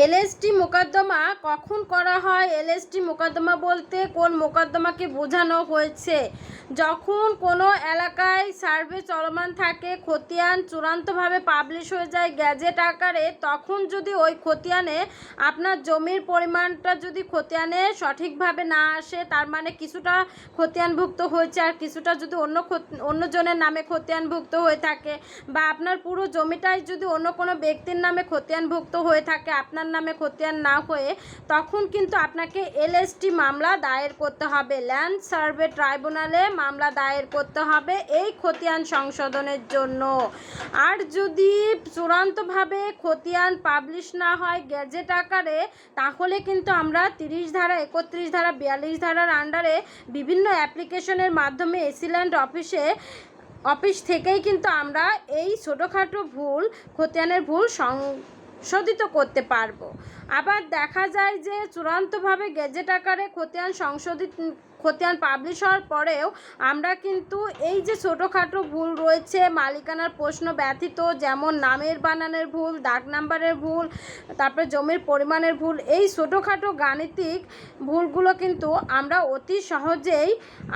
LST মোকদ্দমা, কখন করা হয় এলএসটি মোকদ্দমা বলতে? কোন মোকদ্দমাকে বোঝানো হয়েছে? যখন কোনো এলাকায় সার্ভে চলমান থাকে, খতিয়ান চূড়ান্তভাবে পাবলিশ হয়ে যায় গ্যাজেট আকারে, তখন যদি ওই খতিয়ানে আপনার জমির পরিমাণটা যদি খতিয়ানে সঠিকভাবে না আসে, তার মানে কিছুটা খতিয়ানভুক্ত হয়েছে আর কিছুটা যদি অন্য অন্যজনের নামে খতিয়ানভুক্ত হয়ে থাকে বা আপনার পুরো জমিটাই যদি অন্য কোনো ব্যক্তির নামে খতিয়ানভুক্ত হয়ে থাকে, আপনার নামে খতিয়ান না হয়ে তখন কিন্তু আপনাকে এলএসটি মামলা দায়ের করতে হবে। ল্যান্ড সার্ভে ট্রাইব্যুনালে মামলা দায়ের করতে হবে এই খতিয়ান সংশোধনের জন্য। আর যদি চূড়ান্তভাবে খতিয়ান পাবলিশ না হয় গ্যাজেট আকারে, তাহলে কিন্তু আমরা তিরিশ ধারা, একত্রিশ ধারা, বিয়াল্লিশ ধারার আন্ডারে বিভিন্ন অ্যাপ্লিকেশনের মাধ্যমে এসিল্যান্ড অফিসে অফিস থেকেই কিন্তু আমরা এই ছোটোখাটো ভুল, খতিয়ানের ভুল সংশোধিত করতে পারব। আবার দেখা যায় যে চূড়ান্তভাবে গেজেট আকারে খতিয়ান সংশোধিত খতিয়ান পাবলিশ হওয়ার পরেও আমরা কিন্তু এই যে ছোটোখাটো ভুল রয়েছে, মালিকানার প্রশ্ন ব্যতীত যেমন নামের বানানের ভুল দাগ নাম্বারের ভুল, তারপরে জমির পরিমাণের ভুল, এই ছোটোখাটো গাণিতিক ভুলগুলো কিন্তু আমরা অতি সহজেই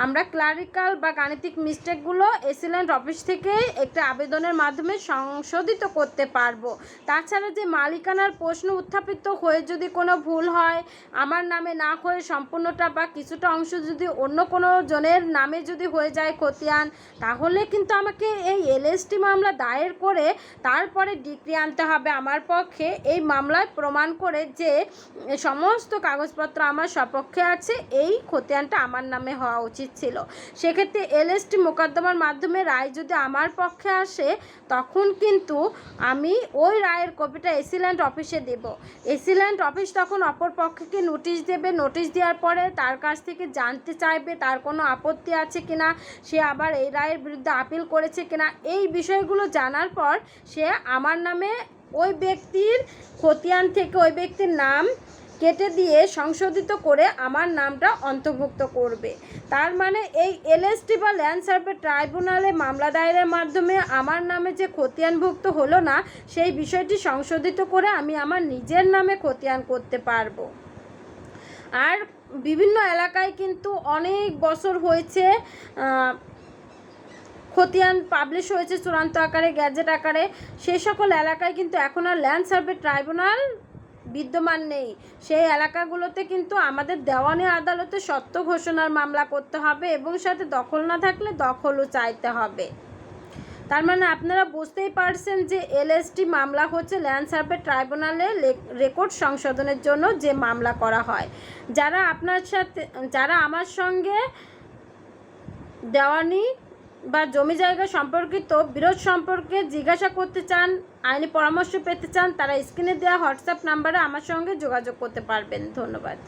আমরা ক্লারিক্যাল বা গাণিতিক মিস্টেকগুলো এসিল্যান্ড অফিস থেকে একটা আবেদনের মাধ্যমে সংশোধিত করতে পারব। তাছাড়া যে মালিকানার প্রশ্ন উত্থাপিত হয়ে যদি কোনো ভুল হয়, আমার নামে না হয়ে সম্পূর্ণটা বা কিছুটা অংশ যদি অন্য কোনো জনের নামে যদি হয়ে যায় খতিয়ান, তাহলে কিন্তু আমাকে এই এলএসটি মামলা দায়ের করে তারপরে ডিগ্রি আনতে হবে আমার পক্ষে। এই মামলায় প্রমাণ করে যে সমস্ত কাগজপত্র আমার সপক্ষে আছে, এই খতিয়ানটা আমার নামে হওয়া উচিত ছিল। সেক্ষেত্রে এলএসটি মোকদ্দমার মাধ্যমে রায় যদি আমার পক্ষে আসে, তখন কিন্তু আমি ওই রায়ের কপিটা এসিল্যান্ড অফিসে দেব। এসিল্যান্ড অফিস তখন অপর পক্ষকে নোটিশ দেবে। নোটিশ দেওয়ার পরে তার কাছ থেকে জানতে চাইবে তার কোনো আপত্তি আছে কিনা, সে আবার এই রায়ের বিরুদ্ধে আপিল করেছে কিনা, এই বিষয়গুলো জানার পর সে আমার নামে ওই ব্যক্তির খতিয়ান থেকে ওই ব্যক্তির নাম কেটে দিয়ে সংশোধিত করে আমার নামটা অন্তর্ভুক্ত করবে। তার মানে এই এলএসটি বা ল্যান্ড সার্ভে ট্রাইব্যুনালে মামলা দায়েরের মাধ্যমে আমার নামে যে খতিয়ানভুক্ত হলো না, সেই বিষয়টি সংশোধিত করে আমি আমার নিজের নামে খতিয়ান করতে পারব। আর বিভিন্ন এলাকায় কিন্তু অনেক বছর হয়েছে খতিয়ান পাবলিশ হয়েছে চূড়ান্ত আকারে গ্যাজেট আকারে। সেই সকল এলাকায় কিন্তু এখন আর ল্যান্ড সার্ভে ট্রাইব্যুনাল বিদ্যমান নেই। সেই এলাকাগুলোতে কিন্তু আমাদের দেওয়ানি আদালতে সত্য ঘোষণার মামলা করতে হবে এবং সাথে দখল না থাকলে দখলও চাইতে হবে। তার মানে আপনারা বুঝতেই পারছেন যে এলএসটি মামলা হচ্ছে ল্যান্ড সার্ভে ট্রাইব্যুনালে রেকর্ড সংশোধনের জন্য যে মামলা করা হয়। যারা আপনার সাথে, যারা আমার সঙ্গে দেওয়ানি বা জমি জায়গা সম্পর্কিত বিরোধ সম্পর্কে জিজ্ঞাসা করতে চান, আইনি পরামর্শ পেতে চান, তারা স্ক্রিনে দেওয়া হোয়াটসঅ্যাপ নাম্বারে আমার সঙ্গে যোগাযোগ করতে পারবেন। ধন্যবাদ।